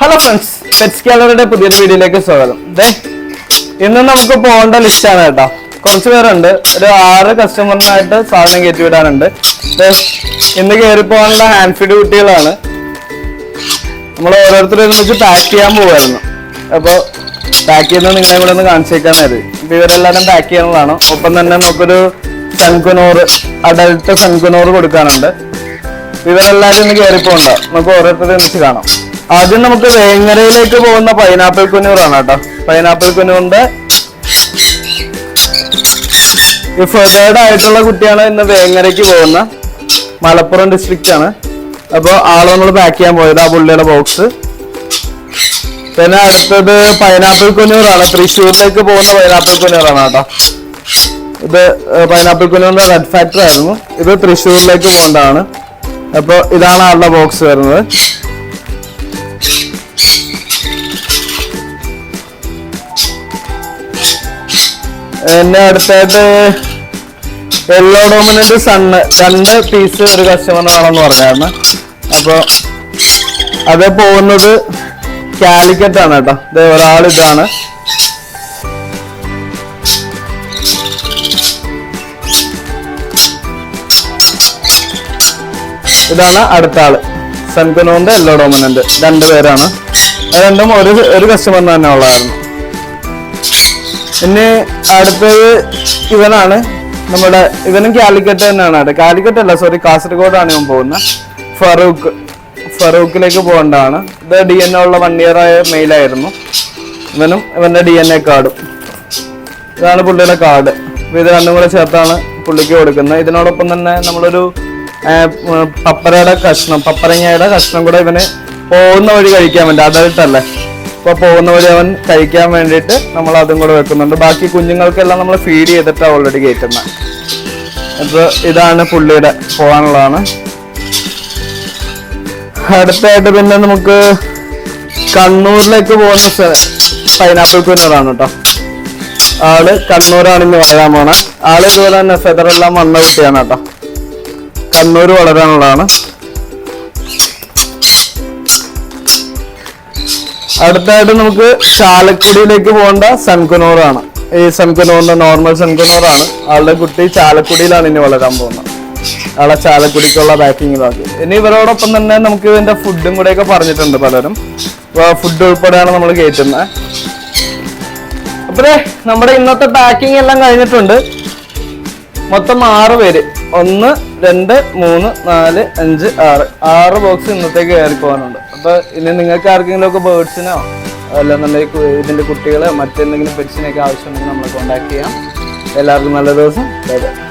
Hello friends pets ഗാലറിയുടെ പുതിയൊരു വീഡിയോയിലേക്ക് സ്വാഗതം. ദേ ഇന്ന് നമുക്ക് പോകേണ്ട ലിസ്റ്റാണ് കേട്ടോ. കുറച്ച് പേരുണ്ട്. ഒരു ആറ് കസ്റ്റമറിനായിട്ട് സാധനം കയറ്റി വിടാനുണ്ട്. ഇന്ന് കയറി പോകാനുള്ള ഹാൻഡ് ഫീഡ് കുട്ടികളാണ്. നമ്മൾ ഓരോരുത്തരും ഒരുമിച്ച് പാക്ക് ചെയ്യാൻ പോവായിരുന്നു. അപ്പോൾ പാക്ക് ചെയ്യുന്നത് നിങ്ങളെ കൂടെ ഒന്ന് കാണിച്ചേക്കാൻ മതി ഇവരെല്ലാവരും പാക്ക് ചെയ്യുന്നതാണ്. ഒപ്പം തന്നെ നമുക്കൊരു സൺകുനോറ് അഡൽട്ട് സൺകുനോറ് കൊടുക്കാനുണ്ട്. ഇവരെല്ലാവരും ഇന്ന് കയറി പോകണ്ട. നമുക്ക് ഓരോരുത്തരും വെച്ച് കാണാം. ആദ്യം നമുക്ക് വേങ്ങരയിലേക്ക് പോകുന്ന പൈനാപ്പിൾ കുന്നൂറാണ് കേട്ടോ. പൈനാപ്പിൾ ഈ ഫെതേർഡ് ആയിട്ടുള്ള കുട്ടിയാണ് ഇന്ന് വേങ്ങരയ്ക്ക് പോകുന്ന മലപ്പുറം ഡിസ്ട്രിക്റ്റ് ആണ്. അപ്പോൾ ആൾ നമ്മൾ പാക്ക് ചെയ്യാൻ പോയത് ആ പുള്ളിയുടെ ബോക്സ് പിന്നെ അടുത്തത് പൈനാപ്പിൾ കുന്നൂറാണ് തൃശ്ശൂരിലേക്ക് പോകുന്ന പൈനാപ്പിൾ കുന്നൂറാണ് കേട്ടോ. ഇത് പൈനാപ്പിൾ കുന്നൂറിന്റെ റെഡ് ഫാക്ടറി ആയിരുന്നു. ഇത് തൃശ്ശൂരിലേക്ക് പോകേണ്ടതാണ്. അപ്പോൾ ഇതാണ് ആളുടെ ബോക്സ് വരുന്നത്. എന്നെ അടുത്തായിട്ട് യെല്ലോ ഡോമിനന്റ് സണ്ണ് രണ്ട് പീസ് ഒരു കസ്റ്റമർ വേണമെന്ന് പറഞ്ഞായിരുന്നു. അപ്പോൾ അത് പോകുന്നത് ആണ് കേട്ടോ. ഇത് ഒരാൾ ഇതാണ്. ഇതാണ് അടുത്ത ആൾ. സൺകുനോന്റെ എല്ലോ ഡോമിനന്റ് രണ്ടുപേരാണ് രണ്ടും ഒരു ഒരു കസ്റ്റമറിന് തന്നെ ഉള്ളതായിരുന്നു. പിന്നെ അടുത്തത് ഇവനാണ്. നമ്മുടെ ഇവനും കാലിക്കറ്റ് തന്നെയാണ് അവിടെ കാലിക്കറ്റ് അല്ല സോറി കാസർഗോഡാണ് ഇവൻ പോകുന്ന ഫറൂഖ് ഫറൂഖിലേക്ക് പോകേണ്ടതാണ്. ഇത് ഡി എൻ ഉള്ള വൺ ഇയർ ആയ മെയിലായിരുന്നു ഇവനും ഇവന്റെ ഡി എൻ എ കാർഡും ഇതാണ് പുള്ളിയുടെ കാർഡ് അപ്പോൾ ഇത് രണ്ടും കൂടെ ചേർത്താണ് പുള്ളിക്ക് കൊടുക്കുന്നത്. ഇതിനോടൊപ്പം തന്നെ നമ്മളൊരു പപ്പരയുടെ കഷ്ണം പപ്പരങ്ങയുടെ കഷ്ണം കൂടെ ഇവന് പോകുന്ന വഴി കഴിക്കാൻ വേണ്ടി അഡൾട്ടല്ലേ അപ്പൊ പോകുന്ന വഴി അവൻ കഴിക്കാൻ വേണ്ടിയിട്ട് നമ്മൾ അതും കൂടെ വെക്കുന്നുണ്ട്. ബാക്കി കുഞ്ഞുങ്ങൾക്കെല്ലാം നമ്മൾ ഫീഡ് ചെയ്തിട്ടാണ് ഓൾറെഡി കയറ്റുന്നത് അപ്പൊ ഇതാണ് പുള്ളിയുടെ പോകാനുള്ളതാണ്. അടുത്തായിട്ട് പിന്നെ നമുക്ക് കണ്ണൂരിലേക്ക് പോകുന്ന പൈനാപ്പിൾ കുഞ്ഞതാണ് കേട്ടോ ആൾ കണ്ണൂരാണ് ഇന്ന് വളരാൻ പോണ. ആൾ ഇതുപോലെ തന്നെ ഫെദറെല്ലാം വന്ന കുട്ടിയാണ് കേട്ടോ കണ്ണൂർ വളരാനുള്ളതാണ്. അടുത്തായിട്ട് നമുക്ക് ചാലക്കുടിയിലേക്ക് പോകേണ്ട സൺകുനോറാണ് ഈ സൺകുനോറിന്റെ നോർമൽ സൺകുനോറാണ് ആളുടെ കുട്ടി ചാലക്കുടിയിലാണ് ഇനി വളരാൻ പോകുന്നത്. ആളെ ചാലക്കുടിക്കുള്ള പാക്കിംഗ് ബാക്കി ഇനി ഇവരോടൊപ്പം തന്നെ നമുക്ക് ഇതിന്റെ ഫുഡും കൂടെയൊക്കെ പറഞ്ഞിട്ടുണ്ട് പലരും. ഫുഡ് ഉൾപ്പെടെയാണ് നമ്മൾ കയറ്റുന്നത് അപ്പഴേ നമ്മുടെ ഇന്നത്തെ പാക്കിംഗ് എല്ലാം കഴിഞ്ഞിട്ടുണ്ട്. മൊത്തം ആറ് പേര്. ഒന്ന് രണ്ട് മൂന്ന് നാല് അഞ്ച് ആറ്. ആറ് ബോക്സ് ഇന്നത്തേക്ക് കയറി പോകാനുണ്ട് അപ്പൊ ഇനി നിങ്ങൾക്ക് ആർക്കെങ്കിലും ഒക്കെ ബേർഡ്സിനോ നമ്മുടെ ഇതിന്റെ കുട്ടികളെ മറ്റെന്തെങ്കിലും പെറ്റ്സിനൊക്കെ ആവശ്യമുണ്ടെങ്കിൽ നമ്മളെ കോൺടാക്ട് ചെയ്യാം. എല്ലാവർക്കും നല്ല ദിവസം. ബൈ.